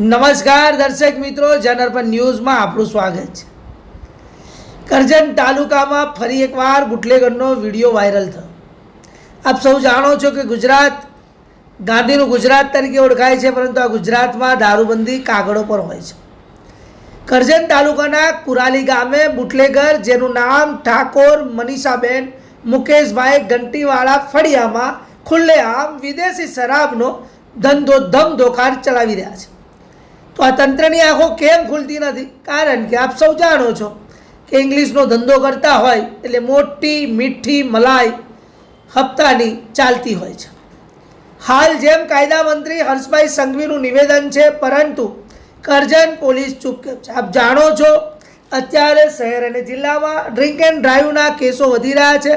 નમસ્કાર દર્શક મિત્રો જનરપન ન્યૂઝમાં આપણું સ્વાગત છે. કરજણ તાલુકામાં ફરી એકવાર બુટલેગરનો વીડિયો વાયરલ થયો. આપ સૌ જાણો છો કે ગુજરાત ગાંધીનું ગુજરાત તરીકે ઓળખાય છે, પરંતુ આ ગુજરાતમાં દારૂબંધી કાગળો પર હોય છે. કરજણ તાલુકાના કુરાલી ગામે બુટલેગર, જેનું નામ ઠાકોર મનીષાબેન, મુકેશભાઈ ઘંટીવાળા ફળિયામાં ખુલ્લેઆમ વિદેશી શરાબનો ધંધો ધમધોકાર ચલાવી રહ્યા છે. તો તંત્રની આંખો કેમ ખુલતી નથી? કારણ કે આપ સૌ જાણો છો કે ઇંગ્લિશનો ધંધો કરતા હોય એટલે મોટી, મીઠી મલાઈ હપ્તાની ચાલતી હોય છે. હાલ જેમ કાયદા મંત્રી હર્ષભાઈ સંઘવીનું નિવેદન છે, પરંતુ કરજણ પોલીસ ચૂપકેપ છે. આપ જાણો છો, અત્યારે શહેર અને જિલ્લામાં ડ્રિંક એન્ડ ડ્રાઈવના કેસો વધી રહ્યા છે.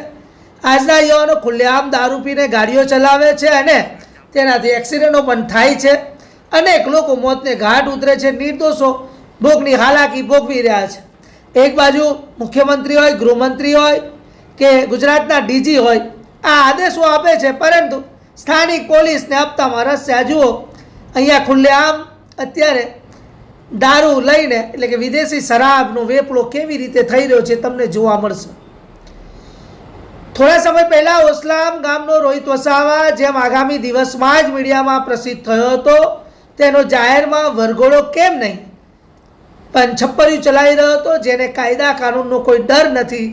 આજના યુવાનો ખુલ્લેઆમ દારૂ પીને ગાડીઓ ચલાવે છે અને તેનાથી એક્સિડન્ટો પણ થાય છે. અનેક લોકો મોતને ઘાટ ઉતરે છે, નિર્દોષો ભોગની હાલાકી ભોગવી રહ્યા છે. એક બાજુ મુખ્યમંત્રી હોય, ગૃહમંત્રી હોય કે ગુજરાતના ડીજી હોય, આ આદેશો આપે છે, પરંતુ સ્થાનિક પોલીસને આપતામાં રસ જુઓ, અહીંયા ખુલ્લેઆમ અત્યારે દારૂ લઈને, એટલે કે વિદેશી શરાબનો વેપલો કેવી રીતે થઈ રહ્યો છે, તમને જોવા મળશે. થોડા સમય પહેલાં ઓસલામ ગામનો રોહિત વસાવા, જેમ આગામી દિવસમાં જ મીડિયામાં પ્રસિદ્ધ થયો હતો તેનો જાહેરમાં વરઘોડો કેમ નહીં? પણ છપ્પરિયું ચલાવી રહ્યો હતો, જેને કાયદા કાનૂનનો કોઈ ડર નથી,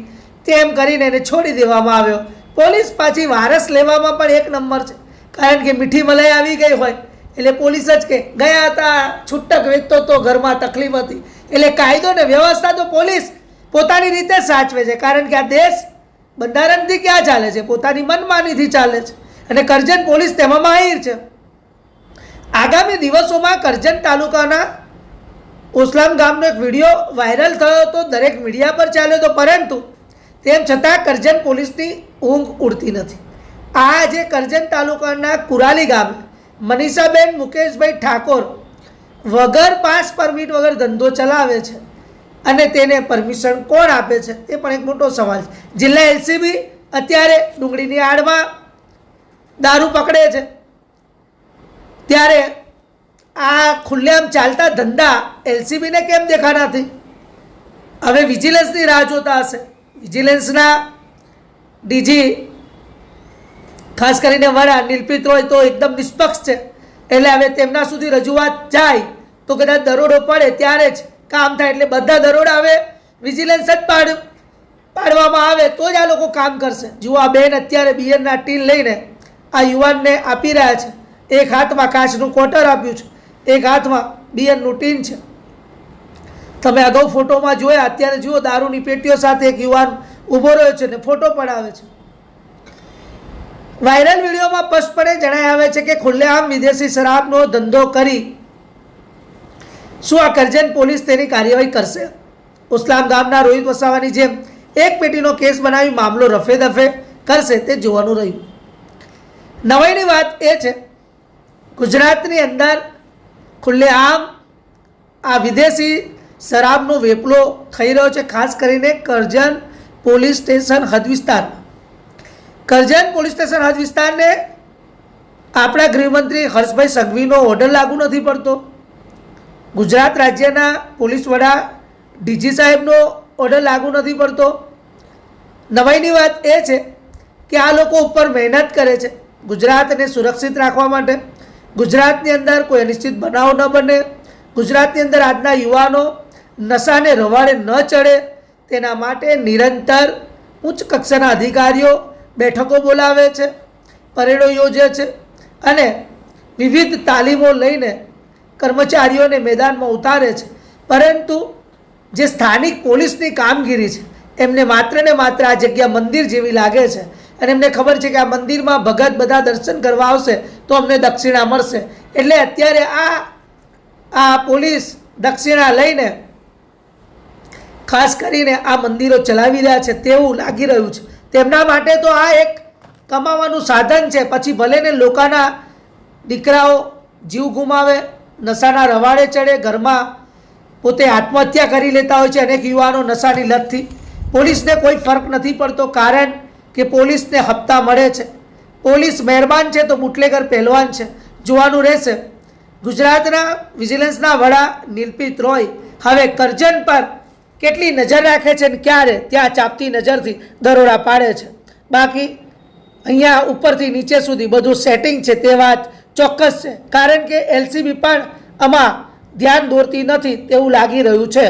તેમ કરીને એને છોડી દેવામાં આવ્યો. પોલીસ પાછી વારસ લેવામાં પણ એક નંબર છે, કારણ કે મીઠી મલાઈ આવી ગઈ હોય. એટલે પોલીસ જ કે, ગયા હતા છૂટક વેચતો તો ઘરમાં તકલીફ હતી. એટલે કાયદો ને વ્યવસ્થા તો પોલીસ પોતાની રીતે સાચવે છે, કારણ કે આ દેશ બંધારણથી ક્યાં ચાલે છે? પોતાની મનમાનીથી ચાલે છે. અને કરજણ પોલીસ તેમાં માહિર છે. આગામી દિવસોમાં કરજણ તાલુકાના ઓસલામ ગામનો એક વીડિયો વાયરલ થયો હતો. દરેક મીડિયા પર ચાલ્યો હતો, પરંતુ તેમ છતાં કરજણ પોલીસની ઊંઘ ઉડતી નથી. આ જે કરજણ તાલુકાના કુરાલી ગામે મનીષાબેન મુકેશભાઈ ઠાકોર વગર પાસ પરમિટ વગર ધંધો ચલાવે છે અને તેને પરમિશન કોણ આપે છે એ પણ એક મોટો સવાલ છે. જિલ્લા એલસીબી અત્યારે ડુંગળીની આડમાં દારૂ પકડે છે. ત્યારે આ ખુલ્લેઆમ ચાલતા ધંધા એલસીબીને કેમ દેખા નથી? હવે વિજિલન્સની રાહ જોતા હશે. વિજિલન્સના ડીજી, ખાસ કરીને વડા નિલપિત હોય તો એકદમ નિષ્પક્ષ છે. એટલે હવે તેમના સુધી રજૂઆત જાય તો કદાચ દરોડો પડે ત્યારે જ કામ થાય. એટલે બધા દરોડા હવે વિજિલન્સ જ પાડ, પાડવામાં આવે તો જ આ લોકો કામ કરશે. જુઓ આ બેન અત્યારે બીએનના ટીન લઈને આ યુવાનને આપી રહ્યા છે. એક હાથમાં કાચનું કોટર આપ્યું છે, એક હાથમાં બિયરનું ટીન છે. તમે અગાઉ ફોટોમાં જોયા, અત્યારે જુઓ દારૂની પેટીઓ સાથે એક યુવાન ઊભો રહ્યો છે ને ફોટો પડાવે છે. વાયરલ વિડીયોમાં સ્પષ્ટપણે જણાય આવે છે કે ખુલ્લેઆમ વિદેશી શરાબનો ધંધો કરી શું આ કરજન પોલીસ તેની કાર્યવાહી કરશે? ઉસ્લામ ગામના રોહિત વસાવાની જેમ એક પેટીનો કેસ બનાવી મામલો રફે દફે કરશે તે જોવાનું રહ્યું. નવાઈની વાત એ છે ગુજરાતની અંદર ખુલ્લેઆમ આ વિદેશી શરાબનો વેપલો થઈ રહ્યો છે, ખાસ કરીને કરજણ પોલીસ સ્ટેશન હદ વિસ્તારમાં. કરજણ પોલીસ સ્ટેશન હદ વિસ્તારને આપણા ગૃહમંત્રી હર્ષભાઈ સંઘવીનો ઓર્ડર લાગુ નથી પડતો. ગુજરાત રાજ્યના પોલીસ વડા ડીજી સાહેબનો ઓર્ડર લાગુ નથી પડતો. નવાઈની વાત એ છે કે આ લોકો ઉપર મહેનત કરે છે ગુજરાતને સુરક્ષિત રાખવા માટે. ગુજરાતની અંદર કોઈ અનિશ્ચિત બનાવ ન બને, ગુજરાતની અંદર આજના યુવાનો નશાને રવાડે ન ચડે, તેના માટે નિરંતર ઉચ્ચ કક્ષાના અધિકારીઓ બેઠકો બોલાવે છે, પરેડો યોજે છે અને વિવિધ તાલીમો લઈને કર્મચારીઓને મેદાનમાં ઉતારે છે. પરંતુ જે સ્થાનિક પોલીસની કામગીરી છે, એમને માત્ર ને માત્ર આ જગ્યા મંદિર જેવી લાગે છે અને એમને ખબર છે કે આ મંદિરમાં ભગત બધા દર્શન કરવા આવશે તો અમને દક્ષિણા મળશે. એટલે અત્યારે આ આ પોલીસ દક્ષિણા લઈને ખાસ કરીને આ મંદિરો ચલાવી રહ્યા છે તેવું લાગી રહ્યું છે. તેમના માટે તો આ એક કમાવાનું સાધન છે. પછી ભલે ને લોકોના દીકરાઓ જીવ ગુમાવે, નશાના રવાડે ચડે, ઘરમાં પોતે આત્મહત્યા કરી લેતા હોય છે, અનેક યુવાનો નશાની લતથી. પોલીસને કોઈ ફરક નથી પડતો, કારણ કે પોલીસને હપ્તા મળે છે. પોલીસ મહેરબાન છે તો બુટલેગર પહેલવાન છે. જોવાનું રહેશે. ગુજરાતના વિજિલન્સના વડા નિલપિત રોય હવે કરજણ પર કેટલી નજર રાખે છે ને ક્યારે ત્યાં ચાપતી નજરથી દરોડા પાડે છે. બાકી અહીંયા ઉપરથી નીચે સુધી બધું સેટિંગ છે તે વાત ચોક્કસ છે. કારણ કે એલસીબી પણ આમાં ધ્યાન દોરતી નથી તેવું લાગી રહ્યું છે.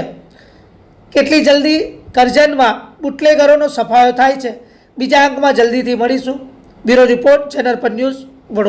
કેટલી જલ્દી કરજણમાં બુટલેગરોનો સફાયો થાય છે. બીજા અંકમાં જલ્દીથી મળીશું. બ્યુરો રિપોર્ટ ચેનલ પર ન્યૂઝ વડોદરા